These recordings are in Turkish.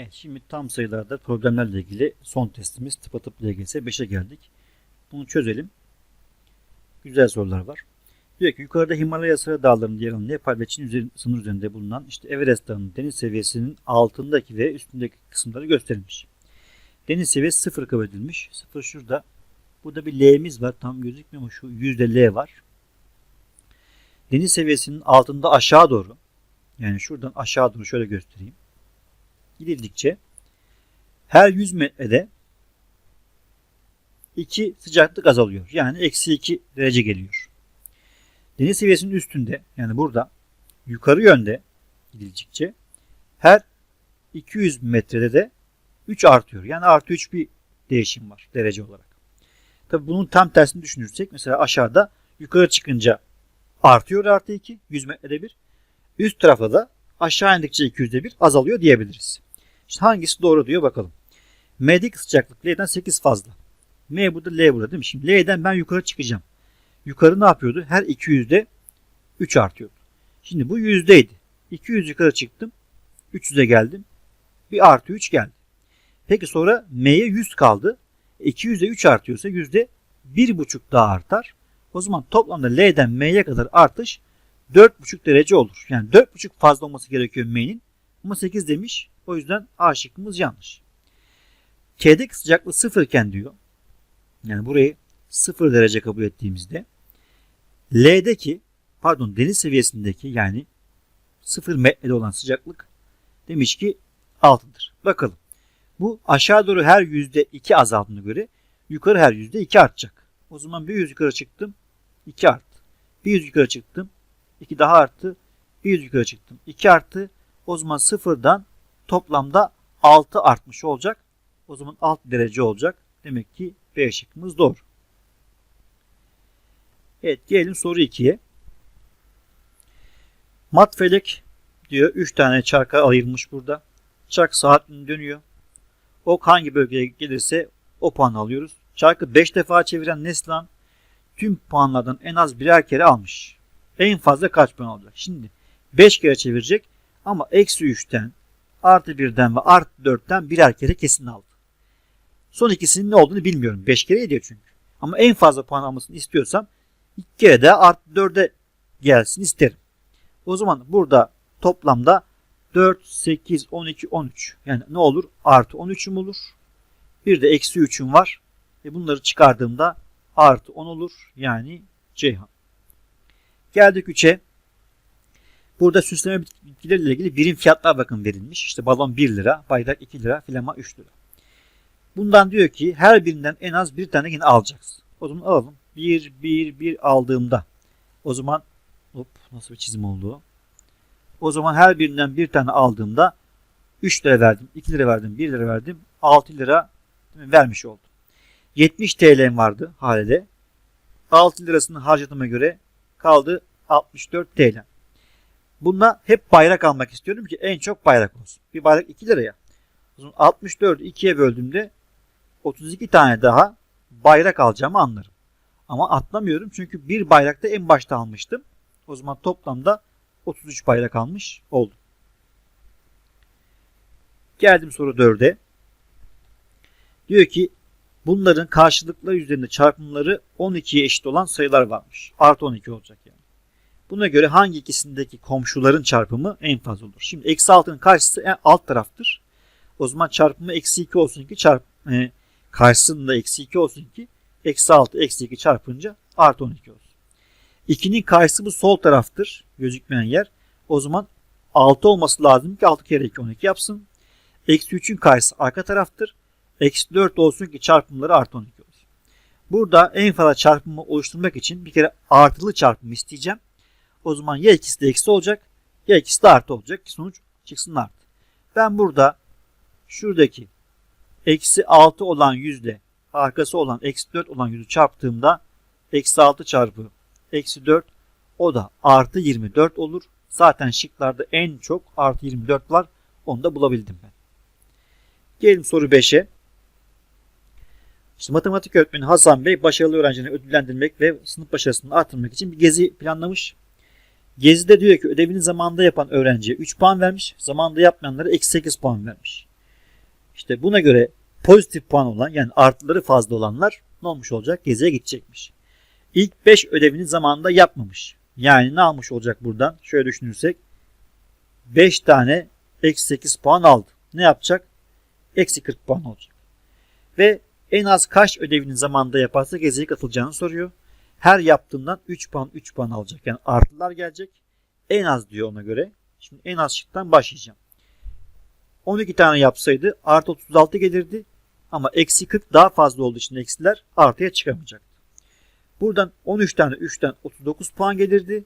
Evet şimdi tam sayılarda problemlerle ilgili son testimiz tıpatıp LGS 5'e geldik. Bunu çözelim. Güzel sorular var. Diyor ki yukarıda Himalaya Sıra Dağları'nın yer alan Nepal ve Çin sınır üzerinde bulunan işte Everest Dağı'nın deniz seviyesinin altındaki ve üstündeki kısımları gösterilmiş. Deniz seviyesi sıfır kabul edilmiş. Sıfır şurada. Burada bir L'miz var. Tam gözükmüyor ama şu yüzde L var. Deniz seviyesinin altında aşağı doğru yani şuradan aşağı doğru şöyle göstereyim. Gidildikçe her 100 metrede 2 sıcaklık azalıyor. Yani eksi 2 derece geliyor. Deniz seviyesinin üstünde yani burada yukarı yönde gidildikçe her 200 metrede de 3 artıyor. Yani artı 3 bir değişim var derece olarak. Tabi bunun tam tersini düşünürsek mesela aşağıda yukarı çıkınca artıyor artı 2 100 metrede bir. Üst tarafa da aşağı indikçe 200'de bir azalıyor diyebiliriz. Hangisi doğru diyor bakalım. M'deki sıcaklık L'den 8 fazla. M burada L burada değil mi? Şimdi L'den ben yukarı çıkacağım. Yukarı ne yapıyordu? Her 200'de 3 artıyordu. Şimdi bu yüzdeydi. 200 yukarı çıktım. 300'e geldim. Bir artı 3 geldi. Peki sonra M'ye 100 kaldı. 200'de 3 artıyorsa yüzde 1,5 daha artar. O zaman toplamda L'den M'ye kadar artış 4,5 derece olur. Yani 4,5 fazla olması gerekiyor M'nin. Ama 8 demiş. O yüzden A şıkkımız yanlış. K'deki sıcaklık 0 iken diyor. Yani burayı 0 derece kabul ettiğimizde L'deki pardon deniz seviyesindeki yani 0 metrede olan sıcaklık demiş ki 6'dır. Bakalım. Bu aşağı doğru her yüzde 2 azaldığına göre yukarı her yüzde 2 artacak. O zaman bir yüz yukarı çıktım 2 arttı. Bir yüz yukarı çıktım 2 daha arttı. Bir yüz yukarı çıktım 2 arttı. O zaman sıfırdan toplamda 6 artmış olacak. O zaman 6 derece olacak. Demek ki B şıkkımız doğru. Evet gelelim soru 2'ye. Mat felek diyor 3 tane çarka ayırmış burada. Çark saatini dönüyor. Ok hangi bölgeye gelirse o puan alıyoruz. Çarkı 5 defa çeviren Neslan tüm puanlardan en az birer kere almış. En fazla kaç puan alacak? Şimdi 5 kere çevirecek ama eksi 3'ten artı 1'den ve artı 4'ten birer kere kesin aldı. Son ikisinin ne olduğunu bilmiyorum. 5 kere ediyor çünkü. Ama en fazla puan almasını istiyorsam 2 kere de artı 4'e gelsin isterim. O zaman burada toplamda 4, 8, 12, 13. Yani ne olur? Artı 13'üm olur. Bir de eksi 3'üm var. Ve bunları çıkardığımda artı 10 olur. Yani Ceyhan. Geldik 3'e. Burada süsleme bitkilerle ilgili birim fiyatlar bakın verilmiş. İşte balon 1 lira, bayrak 2 lira, filama 3 lira. Bundan diyor ki her birinden en az bir tane yine alacaksın. O zaman alalım. 1, 1, 1 aldığımda o zaman hop nasıl bir çizim oldu? O zaman her birinden bir tane aldığımda 3 lira verdim, 2 lira verdim, 1 lira verdim, 6 lira vermiş oldum. 70 TL'm vardı halde. 6 lirasını harcadığıma göre kaldı 64 TL. Bununla hep bayrak almak istiyorum ki en çok bayrak olsun. Bir bayrak 2 liraya. O zaman 64'ü 2'ye böldüğümde 32 tane daha bayrak alacağımı anlarım. Ama atlamıyorum çünkü bir bayrakta en başta almıştım. O zaman toplamda 33 bayrak almış oldum. Geldim soru 4'e. Diyor ki bunların karşılıkları üzerinde çarpımları 12'ye eşit olan sayılar varmış. Artı 12 olacak. Buna göre hangi ikisindeki komşuların çarpımı en fazla olur? Şimdi eksi 6'nın karşısı en alt taraftır. O zaman çarpımı eksi 2 olsun ki çarp, e, karşısında eksi 2 olsun ki eksi 6 eksi 2 çarpınca artı 12 olsun. 2'nin karşısı bu sol taraftır. Gözükmeyen yer. O zaman 6 olması lazım ki 6 kere 2 12 yapsın. Eksi 3'ün karşısı arka taraftır. Eksi 4 olsun ki çarpımları artı 12 olsun. Burada en fazla çarpımı oluşturmak için bir kere artılı çarpımı isteyeceğim. O zaman ya ikisi de eksi olacak ya ikisi de artı olacak sonuç çıksın artı. Ben burada şuradaki eksi 6 olan yüzle arkası olan eksi 4 olan yüzü çarptığımda eksi 6 çarpı eksi 4 o da artı 24 olur. Zaten şıklarda en çok artı 24 var. Onu da bulabildim ben. Gelelim soru 5'e. İşte matematik öğretmeni Hasan Bey başarılı öğrencileri ödüllendirmek ve sınıf başarısını artırmak için bir gezi planlamış. Gezide diyor ki ödevini zamanında yapan öğrenciye 3 puan vermiş. Zamanında yapmayanlara eksi 8 puan vermiş. İşte buna göre pozitif puan olan yani artıları fazla olanlar ne olmuş olacak? Geziye gidecekmiş. İlk 5 ödevini zamanında yapmamış. Yani ne almış olacak buradan? Şöyle düşünürsek 5 tane eksi 8 puan aldı. Ne yapacak? Eksi 40 puan olacak. Ve en az kaç ödevini zamanında yaparsa geziye katılacağını soruyor. Her yaptığından 3 puan 3 puan alacak. Yani artılar gelecek. En az diyor ona göre. Şimdi en az şıktan başlayacağım. 12 tane yapsaydı artı 36 gelirdi. Ama eksi 40 daha fazla olduğu için eksiler artıya çıkamayacaktı. Buradan 13 tane 3'ten 39 puan gelirdi.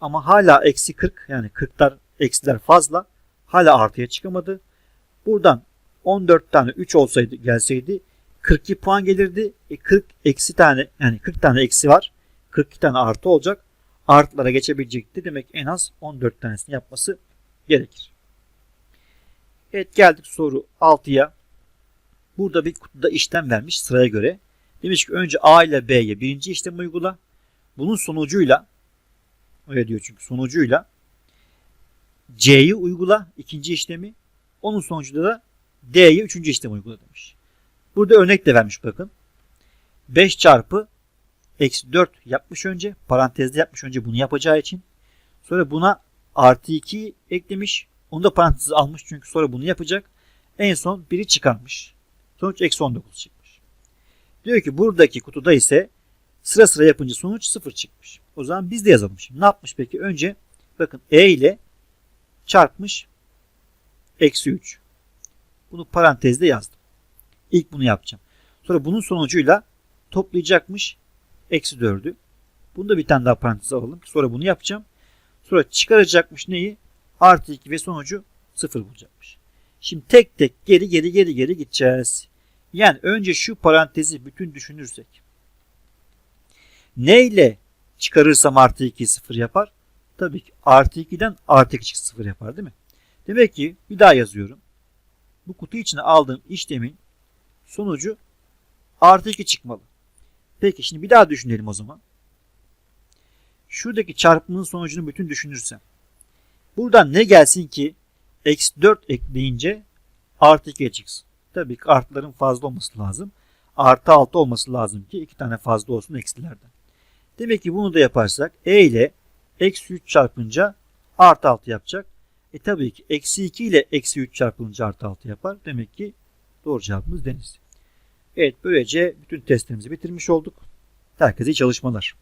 Ama hala eksi 40 yani 40'lar eksiler fazla. Hala artıya çıkamadı. Buradan 14 tane 3 olsaydı gelseydi 42 puan gelirdi. E 40 eksi tane yani 40 tane eksi var. 42 tane artı olacak. Artılara geçebilecekti. Demek en az 14 tanesini yapması gerekir. Evet geldik soru 6'ya. Burada bir kutuda işlem vermiş sıraya göre. Demiş ki önce A ile B'ye birinci işlemi uygula. Bunun sonucuyla öyle diyor çünkü sonucuyla C'yi uygula ikinci işlemi. Onun sonucunda da D'ye üçüncü işlemi uygula demiş. Burada örnek de vermiş bakın. 5 çarpı eksi 4 yapmış önce. Parantezde yapmış önce bunu yapacağı için. Sonra buna artı 2 eklemiş. Onu da paranteze almış çünkü sonra bunu yapacak. En son biri çıkarmış. Sonuç eksi 19 çıkmış. Diyor ki buradaki kutuda ise sıra sıra yapınca sonuç 0 çıkmış. O zaman biz de yazalım. Ne yapmış peki? Önce bakın e ile çarpmış eksi 3. Bunu parantezde yazdım. İlk bunu yapacağım. Sonra bunun sonucuyla toplayacakmış eksi 4'ü. Bunu da bir tane daha paranteze alalım. Sonra bunu yapacağım. Sonra çıkaracakmış neyi? Artı 2 ve sonucu 0 bulacakmış. Şimdi tek tek geri geri geri geri gideceğiz. Yani önce şu parantezi bütün düşünürsek. Ne ile çıkarırsam artı 2 0 yapar? Tabii ki artı 2'den artı 2 0 yapar değil mi? Demek ki bir daha yazıyorum. Bu kutu içine aldığım işlemin sonucu artı 2 çıkmalı. Peki şimdi bir daha düşünelim o zaman. Şuradaki çarpımın sonucunu bütün düşünürsem. Buradan ne gelsin ki eksi 4 ekleyince artı 2'ye çıksın. Tabii ki artıların fazla olması lazım. Artı 6 olması lazım ki iki tane fazla olsun eksilerden. Demek ki bunu da yaparsak e ile eksi 3 çarpınca artı 6 yapacak. E tabii ki eksi 2 ile eksi 3 çarpılınca artı 6 yapar. Demek ki doğru cevabımız deniz. Evet böylece bütün testlerimizi bitirmiş olduk. Herkese iyi çalışmalar.